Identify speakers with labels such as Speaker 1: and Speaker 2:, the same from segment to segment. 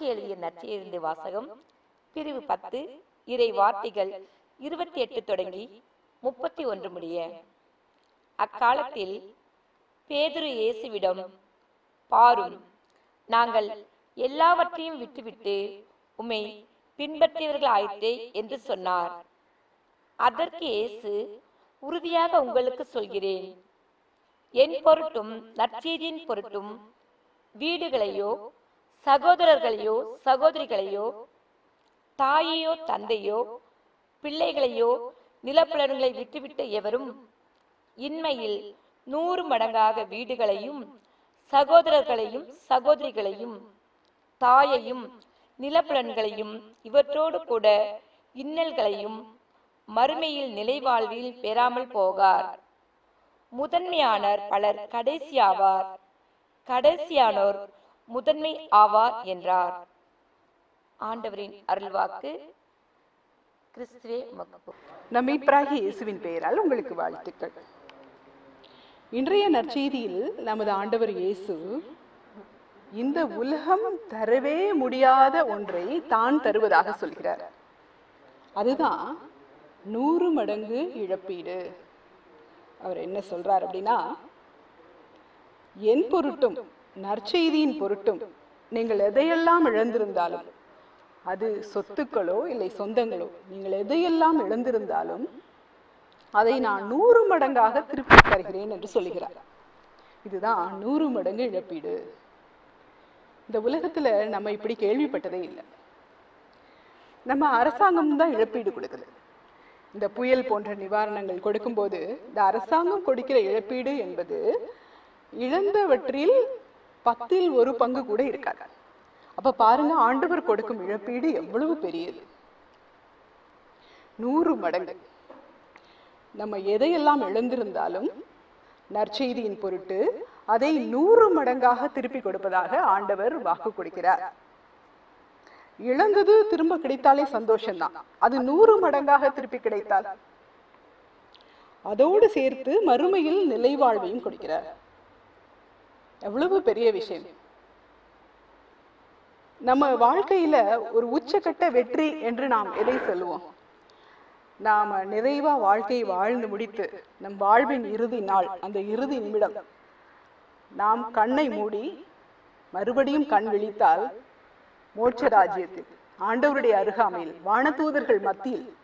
Speaker 1: Mark எழுதிய நற்செய்தி வாசகம் பிரிவு பத்து இறை வார்த்தைகள் இருபத்தி எட்டு தொடங்கி முப்பத்தி ஒன்று முடிய. அக்காலத்தில் பேதுரு இயேசுவிடம் பாரும் நாங்கள் எல்லாவற்றையும் விட்டுவிட்டு உம்மை பின்பற்றியவர்கள் ஆயிற்றே என்று சொன்னார். அதற்கு இயேசு உறுதியாக உங்களுக்கு சொல்கிறேன். என் பொருட்டும் நற்செய்தியின் பொருட்டும் வீடுகளையோ சகோதரர்களையோ சகோதரிகளையோ தாயையோ தந்தையோ பிள்ளைகளையோ நிலப்புலன்களை விட்டுவிட்டு எவரும் இன்மையில் நூறு மடங்காக வீடுகளையும் சகோதரர்களையும் சகோதரிகளையும் தாயையும் நிலப்புலன்களையும் இவற்றோடு கூட இன்னல்களையும் மறுமையில் நிலைவாழ்வில் பெறாமல் போகார். முதன்மையானர் பலர் கடைசியாவார். கடைசியானோர் முதன்மை ஆவார் என்றார். ஆண்டவரின் அருள்வாக்கு கிறிஸ்துவே
Speaker 2: நம் மீட்பராகிய இயேசுவின் பெயரால் உங்களுக்கு வாழ்த்துக்கள். இன்றைய நற்செய்தியில் நமது ஆண்டவர் இயேசு இந்த உலகம் தரவே முடியாத ஒன்றை தான் தருவதாக சொல்கிறார். அதுதான் நூறு மடங்கு இழப்பீடு. அவர் என்ன சொல்றார் அப்படின்னா என் பொருட்டும் நற்செய்தியின் பொருட்டும் நீங்கள் எதையெல்லாம் இழந்திருந்தாலும் அது சொத்துக்களோ இல்லை சொந்தங்களோ நீங்கள் எதையெல்லாம் இழந்திருந்தாலும் அதை நான் நூறு மடங்காக திருப்பி தருகிறேன் என்று சொல்லுகிறார். இதுதான் நூறு மடங்கு இழப்பீடு. இந்த உலகத்துல நம்ம இப்படி கேள்விப்பட்டதே இல்லை. நம்ம அரசாங்கம் தான் இழப்பீடு கொடுக்குது. இந்த புயல் போன்ற நிவாரணங்கள் கொடுக்கும்போது இந்த அரசாங்கம் கொடுக்கிற இழப்பீடு என்பது இழந்தவற்றில் பத்தில் ஒரு பங்கு கூட இருக்காது. அப்ப பாருங்க ஆண்டவர் கொடுக்கும் இழப்பீடு எவ்வளவு பெரியது. நூறு மடங்கு. நம்ம எதையெல்லாம் இழந்திருந்தாலும் நற்செய்தியின் பொருட்டு அதை நூறு மடங்காக திருப்பி கொடுப்பதாக ஆண்டவர் வாக்கு கொடுக்கிறார். இழந்தது திரும்ப கிடைத்தாலே சந்தோஷம்தான். அது நூறு மடங்காக திருப்பி கிடைத்தால் அதோடு சேர்த்து மறுமையில் நிலைவாழ்வையும் கொடுக்கிறார். எவ்வளவு பெரிய விஷயம். நம்ம வாழ்க்கையில ஒரு உச்சக்கட்ட வெற்றி என்று நாம் எதை சொல்லுவோம்? நாம நிறைவா வாழ்க்கையை வாழ்ந்து முடித்து நம் வாழ்வின் இறுதி நாள் அந்த இறுதி நிமிடம் நாம் கண்ணை மூடி மறுபடியும் கண் விழித்தால் மோட்ச ராஜ்யத்தில் ஆண்டவருடைய அருகாமையில் வானதூதர்கள் மத்தியில்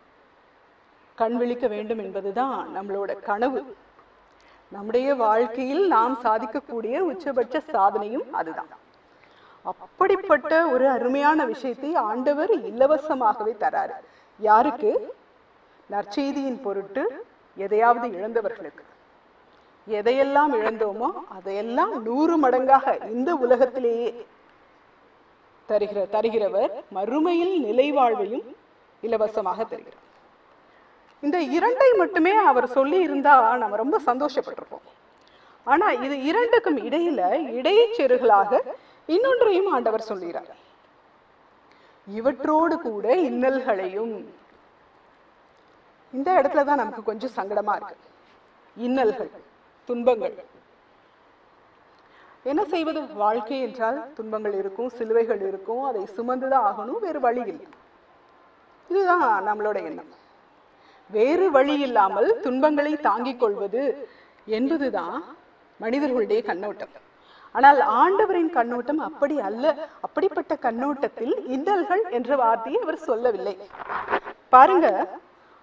Speaker 2: கண் விழிக்க வேண்டும் என்பதுதான் நம்மளோட கனவு. நம்முடைய வாழ்க்கையில் நாம் சாதிக்கக்கூடிய உச்சபட்ச சாதனையும் அதுதான். அப்படிப்பட்ட ஒரு அருமையான விஷயத்தை ஆண்டவர் இலவசமாகவே தராரு. யாருக்கு? நற்செய்தியின் பொருட்டு எதையாவது இழந்தவர்களுக்கு. எதையெல்லாம் இழந்தோமோ அதையெல்லாம் நூறு மடங்காக இந்த உலகத்திலேயே தருகிற தருகிறவர் மறுமையில் நிலைவாழ்வையும் இலவசமாக தருகிறார். இந்த இரண்டை மட்டுமே அவர் சொல்லி இருந்தா நம்ம ரொம்ப சந்தோஷப்பட்டிருப்போம். ஆனா இது இரண்டுக்கும் இடையில இடைச்செருகளாக இன்னொன்றையும் ஆண்டவர் சொல்கிறார் இவற்றோடு கூட இன்னல்களையும். இந்த இடத்துல தான் நமக்கு கொஞ்சம் சங்கடமா இருக்கு. இன்னல்கள் துன்பங்கள். என்ன செய்வது? வாழ்க்கை என்றால் துன்பங்கள் இருக்கும் சிலுவைகள் இருக்கும் அதை சுமந்துதான் ஆகணும் வேறு வழி இல்லை. இதுதான் நம்மளோட எண்ணம். வேறு வழி இல்லாமல் துன்பங்களை தாங்கிக் கொள்வது என்பதுதான் மனிதர்களுடைய கண்ணோட்டம். ஆனால் ஆண்டவரின் கண்ணோட்டம் அப்படி அல்ல. அப்படிப்பட்ட கண்ணோட்டத்தில் இன்னல்கள் என்ற வார்த்தையை அவர் சொல்லவில்லை. பாருங்க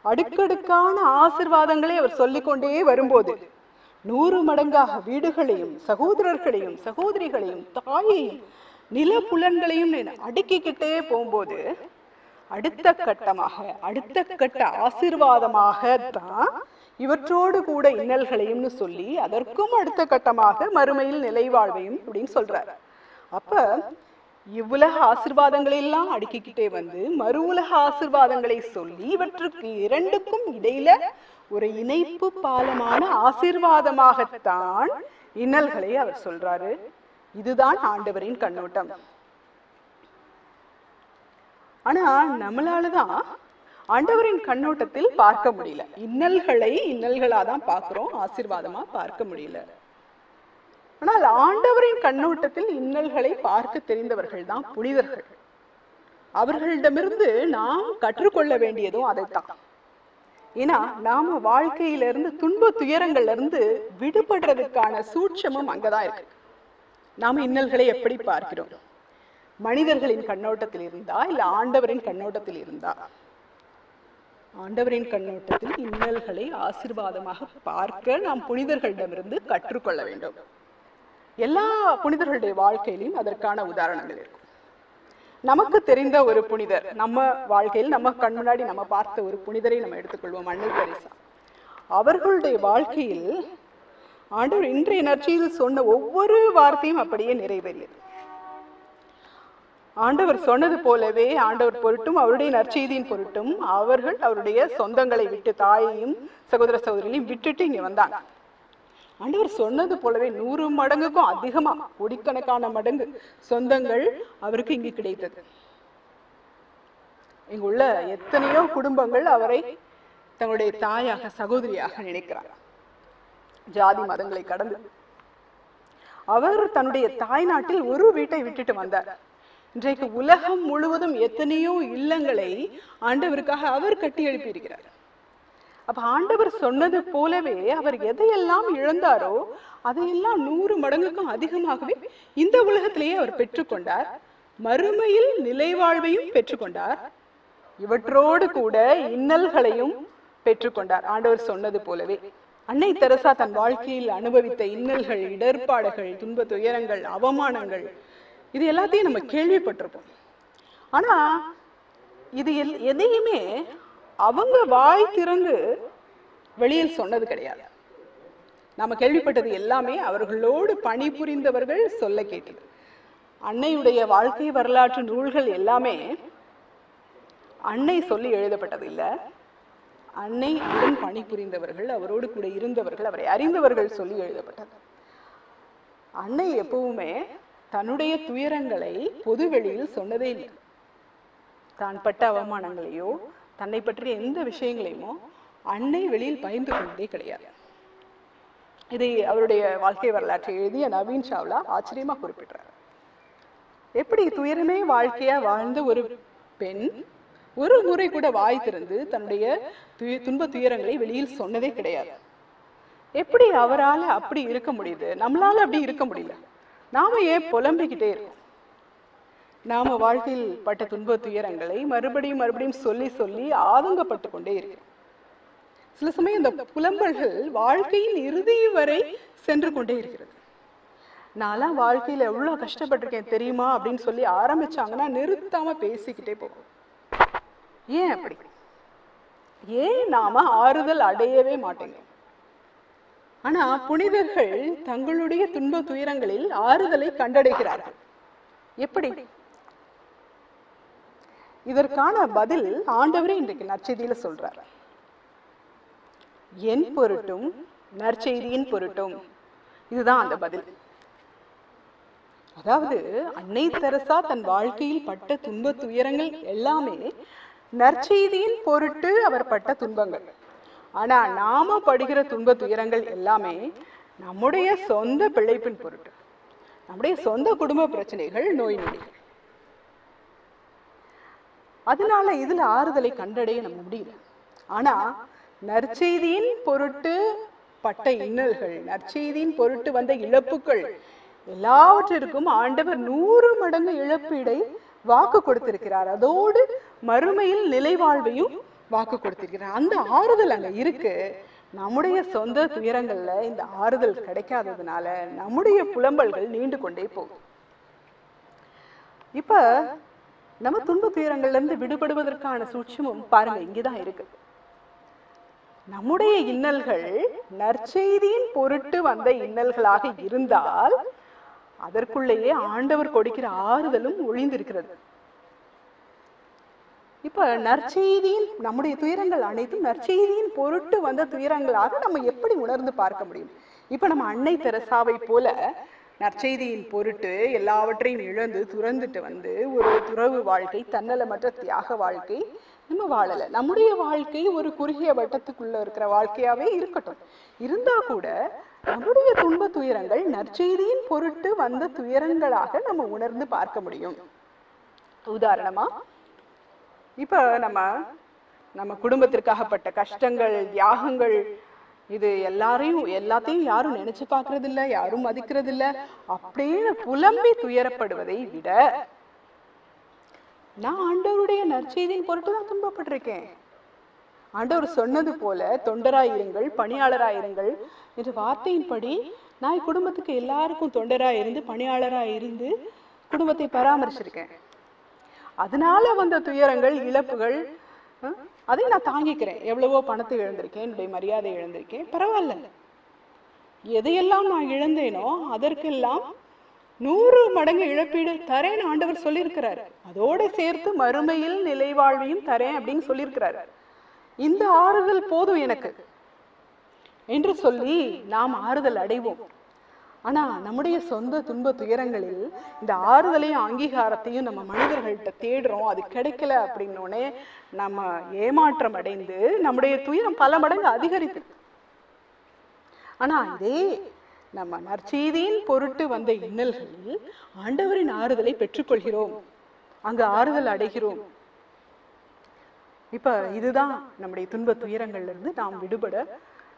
Speaker 2: அடுக்கடுக்கான ஆசிர்வாதங்களை அவர் சொல்லிக்கொண்டே வரும்போது நூறு மடங்காக வீடுகளையும் சகோதரர்களையும் சகோதரிகளையும் தாயையும் நிலப்புலன்களையும் அடுக்கிக்கிட்டே போகும்போது அடுத்த கட்டமாக அடுத்த கட்ட ஆசீர்வாதமாக தான் இவற்றோடு கூட இன்னல்களையும்னு சொல்லி அதற்கும் அடுத்த கட்டமாக மறுமையில் நிலைவாழ்வையும் அப்படின்னு சொல்றாரு. அப்ப இவ்வுலக ஆசிர்வாதங்களை எல்லாம் அடுக்கிக்கிட்டே வந்து மறு உலக ஆசிர்வாதங்களை சொல்லி இவற்றுக்கு இரண்டுக்கும் இடையில ஒரு இணைப்பு பாலமான ஆசிர்வாதமாகத்தான் இன்னல்களை அவர் சொல்றாரு. இதுதான் ஆண்டவரின் கண்ணோட்டம். ஆனா நம்மளாலதான் ஆண்டவரின் கண்ணோட்டத்தில் பார்க்க முடியல. இன்னல்களை இன்னல்களா தான் பார்க்கிறோம் ஆசீர்வாதமா பார்க்க முடியல. ஆனால் ஆண்டவரின் கண்ணோட்டத்தில் இன்னல்களை பார்க்க தெரிந்தவர்கள் தான் புனிதர்கள். அவர்களிடமிருந்து நாம் கற்றுக்கொள்ள வேண்டியதும் அதைத்தான். ஏன்னா நாம வாழ்க்கையிலிருந்து துன்ப துயரங்கள்ல இருந்து விடுபடுறதுக்கான சூட்சமும் அங்கதான் இருக்கு. நாம இன்னல்களை எப்படி பார்க்கிறோம்? மனிதர்களின் கண்ணோட்டத்தில் இருந்தா இல்ல ஆண்டவரின் கண்ணோட்டத்தில் இருந்தா? ஆண்டவரின் கண்ணோட்டத்தில் இன்னல்களை ஆசீர்வாதமாக பார்க்க நாம் புனிதர்களிடமிருந்து கற்றுக்கொள்ள வேண்டும். எல்லா புனிதர்களுடைய வாழ்க்கையிலும் அதற்கான உதாரணங்கள் இருக்கும். நமக்கு தெரிந்த ஒரு புனிதர் நம்ம வாழ்க்கையில் நம்ம கண் முன்னாடி நம்ம பார்த்த ஒரு புனிதரை நம்ம எடுத்துக்கொள்வோம் அன்னை தெரேசா அவர்களுடைய வாழ்க்கையில் ஆண்டவர் இன்றைய நற்செய்தியில் சொன்ன ஒவ்வொரு வார்த்தையும் அப்படியே நிறைவேறியது. ஆண்டவர் சொன்னது போலவே ஆண்டவர் பொருட்டும் அவருடைய நற்செய்தியின் பொருட்டும் அவர்கள் அவருடைய சொந்தங்களை விட்டு தாயையும் சகோதர சகோதரிகளையும் விட்டுட்டு இங்க வந்தாங்க ஆண்டவர் சொன்னது போலவே நூறு மடங்குக்கும் அதிகமா கோடிக்கணக்கான மடங்கு சொந்தங்கள் அவருக்கு இங்கு கிடைத்தது. இங்குள்ள எத்தனையோ குடும்பங்கள் அவரை தங்களுடைய தாயாக சகோதரியாக நினைக்கிறார். ஜாதி மதங்களை கடந்து. அவர் தன்னுடைய தாய் நாட்டில் ஒரு வீட்டை விட்டுட்டு வந்தார். இன்றைக்கு உலகம் முழுவதும் எத்தனையோ இல்லங்களை ஆண்டவருக்காக அவர் கட்டி எழுப்பி இருக்கிறார் அப்ப ஆண்டவர் சொன்னது போலவே அவர் எதையெல்லாம் இழந்தாரோ அதையெல்லாம் நூறு மடங்குக்கும் அதிகமாகவே இந்த உலகத்திலேயே அவர் பெற்றுக்கொண்டார். மறுமையில் நிலைவாழ்வையும் பெற்றுக்கொண்டார். இவற்றோடு கூட இன்னல்களையும் பெற்றுக்கொண்டார். ஆண்டவர் சொன்னது போலவே. அன்னை தெரசா தன் வாழ்க்கையில் அனுபவித்த இன்னல்கள் இடர்பாடுகள் துன்ப துயரங்கள் அவமானங்கள் இது எல்லாத்தையும் நம்ம கேள்விப்பட்டிருப்போம். ஆனா இது எல்- எதையுமே அவங்க வாய் திறந்து வெளியில் சொன்னது கிடையாது. நாம் கேள்விப்பட்டது எல்லாமே அவர்களோடு பணிபுரிந்தவர்கள் சொல்ல கேட்டது. அன்னையுடைய வாழ்க்கை வரலாற்று நூல்கள் எல்லாமே அன்னை சொல்லி எழுதப்பட்டது இல்லை. அன்னை உடன் பணிபுரிந்தவர்கள் அவரோடு கூட இருந்தவர்கள் அவரை அறிந்தவர்கள் சொல்லி எழுதப்பட்டது. அன்னை எப்பவுமே தன்னுடைய துயரங்களை பொது வெளியில் சொன்னதே இல்லை. தான் பட்ட அவமானங்களையோ தன்னை பற்றிய எந்த விஷயங்களையுமோ அன்னை வெளியில் பயந்து கொண்டதே கிடையாது. இதை அவருடைய வாழ்க்கை வரலாற்றை எழுதிய நவீன் சாவ்லா ஆச்சரியமா குறிப்பிடுறார். எப்படி துயரமே வாழ்க்கையா வாழ்ந்த ஒரு பெண் ஒரு முறை கூட வாய் திறந்து தன்னுடைய துய- துன்ப துயரங்களை வெளியில் சொன்னதே கிடையாது. எப்படி அவரால் அப்படி இருக்க முடியுது? நம்மளால அப்படி இருக்க முடியல. நாம ஏன் புலம்பிக்கிட்டே இருக்கோம்? நாம வாழ்க்கையில் பட்ட துன்ப துயரங்களை மறுபடியும் மறுபடியும் சொல்லி சொல்லி ஆதங்கப்பட்டு கொண்டே இருக்கிறோம். சில சமயம் இந்த புலம்பல்கள் வாழ்க்கையின் இறுதி வரை சென்று கொண்டே இருக்கிறது. நான்லாம் வாழ்க்கையில் எவ்வளோ கஷ்டப்பட்டிருக்கேன் தெரியுமா அப்படின்னு சொல்லி ஆரம்பிச்சாங்கன்னா நிறுத்தாம பேசிக்கிட்டே போகும். ஏன் அப்படி? ஏன் நாம ஆறுதல் அடையவே மாட்டேங்கிறோம்? ஆனா புனிதர்கள் தங்களுடைய துன்ப துயரங்களில் ஆறுதலை கண்டடைகிறார்கள். எப்படி? இதற்கான பதில் ஆண்டவரே இன்றைக்கு நற்செய்தியில சொல்றார். என் பொருட்டும் நற்செய்தியின் பொருட்டும். இதுதான் அந்த பதில். அதாவது அன்னை தெரசா தன் வாழ்க்கையில் பட்ட துன்ப துயரங்கள் எல்லாமே நற்செய்தியின் பொருட்டு அவர் பட்ட துன்பங்கள். ஆனா நாம படுகிற துன்ப துயரங்கள் எல்லாமே நம்முடைய சொந்த பிழைப்பின் பொருட்டு. நம்முடைய சொந்த குடும்ப பிரச்சனைகள் நோய் நொடிகள். அதனால இதுல ஆறுதலை கண்டடைய நம்ம முடியல. ஆனா நற்செய்தியின் பொருட்டு பட்ட இன்னல்கள் நற்செய்தியின் பொருட்டு வந்த இழப்புகள் எல்லாவற்றிற்கும் ஆண்டவர் நூறு மடங்கு இழப்பீடை வாக்கு கொடுத்திருக்கிறார். அதோடு மறுமையில் நிலைவாழ்வையும் வாக்கு கொடுத்திருக்கிறார் அந்த ஆறுதல் அங்கே இருக்கு. நம்முடைய சொந்த துயரங்கள்ல இந்த ஆறுதல் கிடைக்காததுனால நம்முடைய புலம்பல்கள் நீண்டு கொண்டே போகும். இப்ப நம்ம துன்ப துயரங்கள்ல இருந்து விடுபடுவதற்கான சூட்சமும் பாருங்க இங்கதான் இருக்கு. நம்முடைய இன்னல்கள் நற்செய்தியின் பொருட்டு வந்த இன்னல்களாக இருந்தால் அதற்குள்ளேயே ஆண்டவர் கொடுக்கிற ஆறுதலும் ஒளிந்திருக்கிறது இப்ப நற்செய்தியின் நம்முடைய துயரங்கள் அனைத்தும் நற்செய்தியின் பொருட்டு வந்த துயரங்களாக நம்ம எப்படி உணர்ந்து பார்க்க முடியும்? இப்ப நம்ம அன்னை தெரசாவை போல நற்செய்தியின் பொருட்டு எல்லாவற்றையும் இழந்து துறந்துட்டு வந்து ஒரு துறவு வாழ்க்கை தன்னலமற்ற தியாக வாழ்க்கை நம்ம வாழல. நம்முடைய வாழ்க்கை ஒரு குறுகிய வட்டத்துக்குள்ள இருக்கிற வாழ்க்கையாவே இருக்கட்டும். இருந்தா கூட நம்முடைய துன்ப துயரங்கள் நற்செய்தியின் பொருட்டு வந்த துயரங்களாக நம்ம உணர்ந்து பார்க்க முடியும். உதாரணமா இப்போ நம்ம நம்ம குடும்பத்திற்காகப்பட்ட கஷ்டங்கள் தியாகங்கள் இது எல்லாரையும் எல்லாத்தையும் யாரும் நினைச்சு பார்க்கறது இல்ல யாரும் மதிக்கிறது இல்ல அப்படின்னு புலம்பி துயரப்படுவதை விட நான் ஆண்டவருடைய நற்செய்தியின் பொருட்டு தான் துன்பப்பட்டிருக்கேன். ஆண்டவர் சொன்னது போல தொண்டராயிருங்கள் பணியாளராயிருங்கள் என்ற வார்த்தையின்படி நான் என் குடும்பத்துக்கு எல்லாருக்கும் தொண்டராக இருந்து பணியாளராக இருந்து குடும்பத்தை பராமரிச்சிருக்கேன். அதனால வந்த துயரங்கள் இழப்புகள் அதை நான் தாங்கிக்கிறேன். எவ்வளவோ பணத்தை இழந்திருக்கேன் என்னுடைய மரியாதை இழந்திருக்கேன். பரவாயில்ல. எதையெல்லாம் நான் இழந்தேனோ அதற்கெல்லாம் நூறு மடங்கு இழப்பீடு தரேன் ஆண்டவர் சொல்லியிருக்கிறார். அதோட சேர்த்து மறுமையில் நிலைவாழ்வையும் தரேன் அப்படின்னு சொல்லியிருக்கிறார். இந்த ஆறுதல் போதும் எனக்கு. என்று சொல்லி நாம் ஆறுதல் அடைவோம். ஆனா நம்முடைய சொந்த துன்ப துயரங்களில் இந்த ஆறுதலையும் அங்கீகாரத்தையும் நம்ம மனிதர்கள்ட்ட தேடுறோம். அது கிடைக்கல அப்படின்னோடனே நம்ம ஏமாற்றம் அடைந்து நம்முடைய துயரம் பல மடங்கு அதிகரித்து. ஆனா இதே நம்ம நற்செய்தியின் பொருட்டு வந்த இன்னல்களில் ஆண்டவரின் ஆறுதலை பெற்றுக்கொள்கிறோம். அங்கு ஆறுதல் அடைகிறோம். இப்ப இதுதான் நம்முடைய துன்ப துயரங்கள்ல இருந்து நாம் விடுபட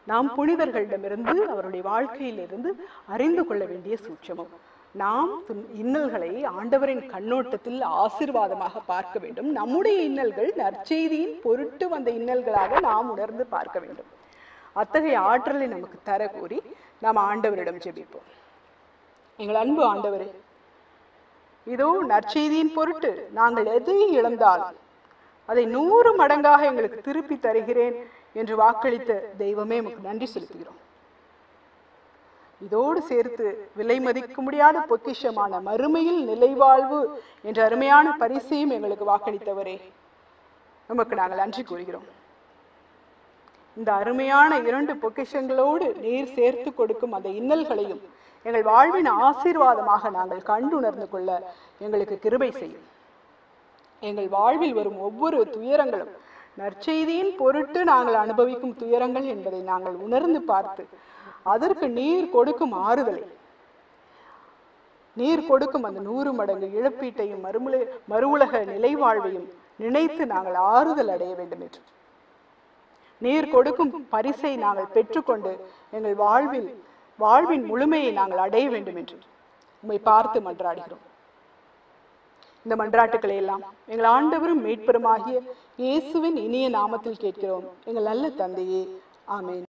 Speaker 2: நாம் புனிதர்களிடமிருந்து அவருடைய வாழ்க்கையிலிருந்து அறிந்து கொள்ள வேண்டிய சூட்சமம். நாம் இன்னல்களை ஆண்டவரின் கண்ணோட்டத்தில் ஆசீர்வாதமாக பார்க்க வேண்டும். நம்முடைய இன்னல்கள் நற்செய்தியின் பொருட்டு வந்த இன்னல்களாக நாம் உணர்ந்து பார்க்க வேண்டும். அத்தகைய ஆற்றலை நமக்கு தர கூறி நாம் ஆண்டவரிடம் ஜெபிப்போம். எங்கள் அன்பு ஆண்டவரே இதோ நற்செய்தியின் பொருட்டு நாங்கள் எதை இழந்தால் அதை நூறு மடங்காக எங்களுக்கு திருப்பி தருகிறேன். என்று வாக்களித்த தெய்வமே உமக்கு நன்றி செலுத்துகிறோம். இதோடு சேர்த்து விலை மதிக்க முடியாத பொக்கிஷமான மறுமையில் நிலைவாழ்வு என்ற அருமையான பரிசையும் எங்களுக்கு வாக்களித்தவரே நமக்கு நாங்கள் நன்றி கூறுகிறோம். இந்த அருமையான இரண்டு பொக்கிஷங்களோடு நீர் சேர்த்து கொடுக்கும் அந்த இன்னல்களையும் எங்கள் வாழ்வின் ஆசீர்வாதமாக நாங்கள் கண்டுணர்ந்து கொள்ள எங்களுக்கு கிருபை செய்யும். எங்கள் வாழ்வில் வரும் ஒவ்வொரு துயரங்களும் நற்செய்தியின் பொருட்டு நாங்கள் அனுபவிக்கும் துயரங்கள் என்பதை நாங்கள் உணர்ந்து பார்த்து அதற்கு நீர் கொடுக்கும் ஆறுதலை நீர் கொடுக்கும் அந்த நூறு மடங்கு இழப்பீட்டையும் மறுமுலை மறுவுலக நிலைவாழ்வையும் நினைத்து நாங்கள் ஆறுதல் அடைய வேண்டும் என்று. நீர் கொடுக்கும் பரிசை நாங்கள் பெற்றுக்கொண்டு எங்கள் வாழ்வில் வாழ்வின் முழுமையை நாங்கள் அடைய வேண்டும் என்று உம்மை பார்த்து மன்றாடுகிறோம். இந்த மன்றாட்டுக்களை எல்லாம் எங்கள் ஆண்டவரும் மீட்பெருமாகிய இயேசுவின் இனிய நாமத்தில் கேட்கிறோம். எங்கள் நல்ல தந்தையே ஆமேன்.